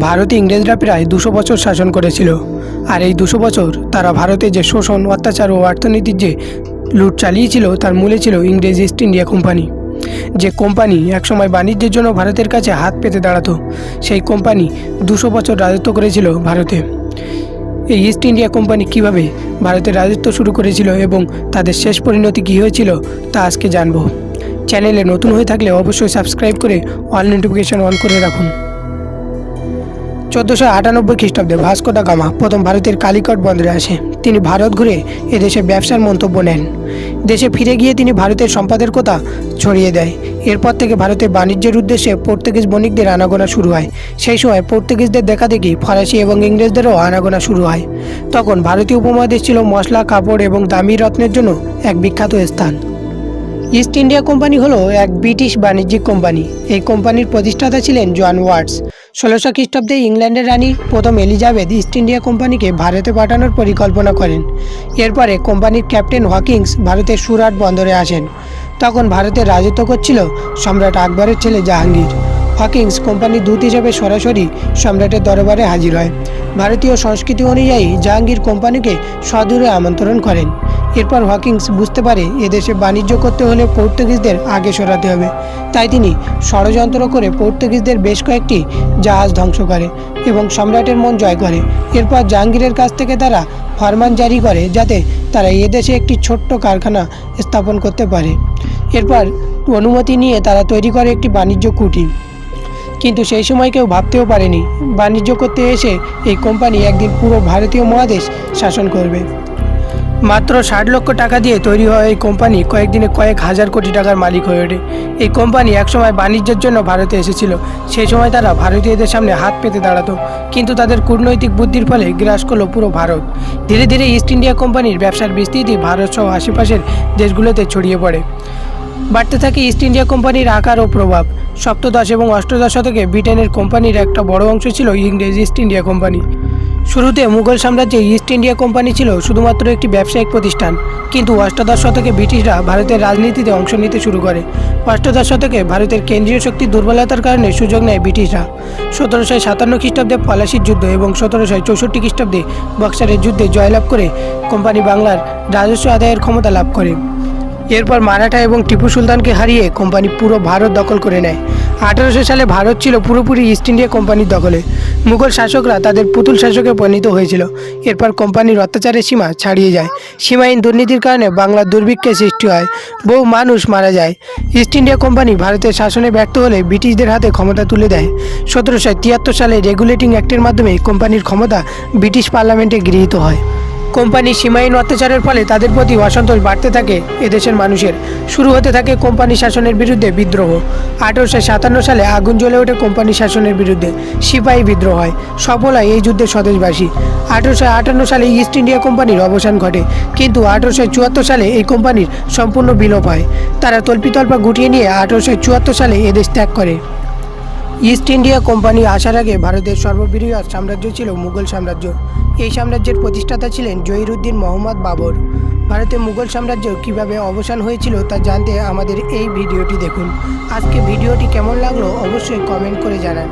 ভারতে ইংরেজরা প্রায় দুশো বছর শাসন করেছিল। আর এই দুশো বছর তারা ভারতে যে শোষণ, অত্যাচার ও অর্থনীতির যে লুট চালিয়েছিল, তার মূলে ছিল ইংরেজ ইস্ট ইন্ডিয়া কোম্পানি। যে কোম্পানি একসময় বাণিজ্যের জন্য ভারতের কাছে হাত পেতে দাঁড়াতো, সেই কোম্পানি দুশো বছর রাজত্ব করেছিল ভারতে। এই ইস্ট ইন্ডিয়া কোম্পানি কীভাবে ভারতের রাজত্ব শুরু করেছিল এবং তাদের শেষ পরিণতি কী হয়েছিল, তা আজকে জানব। চ্যানেলে নতুন হয়ে থাকলে অবশ্যই সাবস্ক্রাইব করে অল নোটিফিকেশন অন করে রাখুন। চোদ্দোশো আটানব্বই খ্রিস্টাব্দে ভাস্কো দা গামা প্রথম ভারতের কালিকট বন্দরে আসে। তিনি ভারত ঘুরে এদেশে ব্যবসার মন্তব্য নেন। দেশে ফিরে গিয়ে তিনি ভারতের সম্পদের কথা ছড়িয়ে দেয়। এরপর থেকে ভারতের বাণিজ্যের উদ্দেশ্যে পর্তুগিজ বণিকদের আনাগোনা শুরু হয়। সেই সময় পর্তুগিজদের দেখা দেখি ফরাসি এবং ইংরেজদেরও আনাগোনা শুরু হয়। তখন ভারতীয় উপমহাদেশ ছিল মশলা, কাপড় এবং দামি রত্নের জন্য এক বিখ্যাত স্থান। ইস্ট ইন্ডিয়া কোম্পানি হলো এক ব্রিটিশ বাণিজ্যিক কোম্পানি। এই কোম্পানির প্রতিষ্ঠাতা ছিলেন জন ওয়াটস ষোলোশো খ্রিস্টাব্দে ইংল্যান্ডের রানী প্রথম এলিজাবেথ ইস্ট ইন্ডিয়া কোম্পানিকে ভারতে পাঠানোর পরিকল্পনা করেন। এরপরে কোম্পানির ক্যাপ্টেন হকিংস ভারতের সুরাট বন্দরে আসেন। তখন ভারতের রাজত্ব করছিল সম্রাট আকবরের ছেলে জাহাঙ্গীর। হকিংস কোম্পানির দূত হিসেবে সরাসরি সম্রাটের দরবারে হাজির হয়। ভারতীয় সংস্কৃতি অনুযায়ী জাহাঙ্গীর কোম্পানিকে সদূরে আমন্ত্রণ করেন। এরপর হকিংস বুঝতে পারে এদেশে বাণিজ্য করতে হলে পর্তুগিজদের আগে সরাতে হবে। তাই তিনি ষড়যন্ত্র করে পর্তুগিজদের বেশ কয়েকটি জাহাজ ধ্বংস করে এবং সম্রাটের মন জয় করে। এরপর জাহাঙ্গীরের কাছ থেকে তারা ফরমান জারি করে যাতে তারা এদেশে একটি ছোট্ট কারখানা স্থাপন করতে পারে। এরপর অনুমতি নিয়ে তারা তৈরি করে একটি বাণিজ্য কুঠি কিন্তু সেই সময় কেউ ভাবতেও পারেনি, বাণিজ্য করতে এসে এই কোম্পানি একদিন পুরো ভারতীয় মহাদেশ শাসন করবে। মাত্র ষাট লক্ষ টাকা দিয়ে তৈরি হওয়া এই কোম্পানি। কয়েকদিনে কয়েক হাজার কোটি টাকার মালিক হয়ে ওঠে। এই কোম্পানি একসময় বাণিজ্যের জন্য ভারতে এসেছিল। সেই সময় তারা ভারতীয়দের সামনে হাত পেতে দাঁড়াতো। কিন্তু তাদের কূটনৈতিক বুদ্ধির ফলে গ্রাস করল পুরো ভারত। ধীরে ধীরে ইস্ট ইন্ডিয়া কোম্পানির ব্যবসার বিস্তৃতি ভারত সহ আশেপাশের দেশগুলোতে ছড়িয়ে পড়ে। বাড়তে থাকে ইস্ট ইন্ডিয়া কোম্পানির আকার ও প্রভাব। সপ্তদশ এবং অষ্টদশ শতকে ব্রিটেনের কোম্পানির একটা বড় অংশ ছিল ইংরেজ ইস্ট ইন্ডিয়া কোম্পানি। শুরুতে মুঘল সাম্রাজ্যে ইস্ট ইন্ডিয়া কোম্পানি ছিল শুধুমাত্র একটি ব্যবসায়িক প্রতিষ্ঠান। কিন্তু অষ্টাদশ শতকে ব্রিটিশরা ভারতের রাজনীতিতে অংশ নিতে শুরু করে। অষ্টাদশ শতকে ভারতের কেন্দ্রীয় শক্তির দুর্বলতার কারণে সুযোগ নেয় ব্রিটিশরা। সতেরোশো সাতান্ন খ্রিস্টাব্দে পলাশির যুদ্ধ এবং সতেরোশো চৌষট্টি খ্রিস্টাব্দে বক্সারের যুদ্ধে জয়লাভ করে কোম্পানি বাংলার রাজস্ব আদায়ের ক্ষমতা লাভ করে। এরপর মারাঠা এবং টিপু সুলতানকে হারিয়ে কোম্পানি পুরো ভারত দখল করে নেয়। আঠারোশো সালে ভারত ছিল পুরোপুরি ইস্ট ইন্ডিয়া কোম্পানির দখলে। মুঘল শাসকরা তাদের পুতুল শাসকে পরিণত হয়েছিল। এরপর কোম্পানির অত্যাচারের সীমা ছাড়িয়ে যায়। সীমাহীন দুর্নীতির কারণে বাংলার দুর্ভিক্ষের সৃষ্টি হয়। বহু মানুষ মারা যায়। ইস্ট ইন্ডিয়া কোম্পানি ভারতের শাসনে ব্যর্থ হলে ব্রিটিশদের হাতে ক্ষমতা তুলে দেয়। সতেরোশো তিয়াত্তর সালে রেগুলেটিং অ্যাক্টের মাধ্যমে কোম্পানির ক্ষমতা ব্রিটিশ পার্লামেন্টে গৃহীত হয়। কোম্পানির সীমাহীন অত্যাচারের ফলে তাদের প্রতি অসন্তোষ বাড়তে থাকে এদেশের মানুষের। শুরু হতে থাকে কোম্পানি শাসনের বিরুদ্ধে বিদ্রোহ। আঠারোশো সাতান্ন সালে আগুন জ্বলে ওঠে কোম্পানি শাসনের বিরুদ্ধে। সিপাহী বিদ্রোহ হয়। সফল হয় এই যুদ্ধে স্বদেশবাসী। আঠারোশো আটান্ন সালে ইস্ট ইন্ডিয়া কোম্পানির অবসান ঘটে। কিন্তু আঠারোশো চুয়াত্তর সালে এই কোম্পানির সম্পূর্ণ বিলোপ হয়। তারা তল্পিতল্পা গুটিয়ে নিয়ে আঠারোশো চুয়াত্তর সালে এদেশ ত্যাগ করে। ইস্ট ইন্ডিয়া কোম্পানি আসার আগে ভারতের সর্ববৃহৎ সাম্রাজ্য ছিল মুঘল সাম্রাজ্য। এই সাম্রাজ্যের প্রতিষ্ঠাতা ছিলেন জহিরুদ্দিন মোহাম্মদ বাবর। ভারতে মুঘল সাম্রাজ্য কীভাবে অবসান হয়েছিল তা জানতে আমাদের এই ভিডিওটি দেখুন। আজকে ভিডিওটি কেমন লাগল অবশ্যই কমেন্ট করে জানান।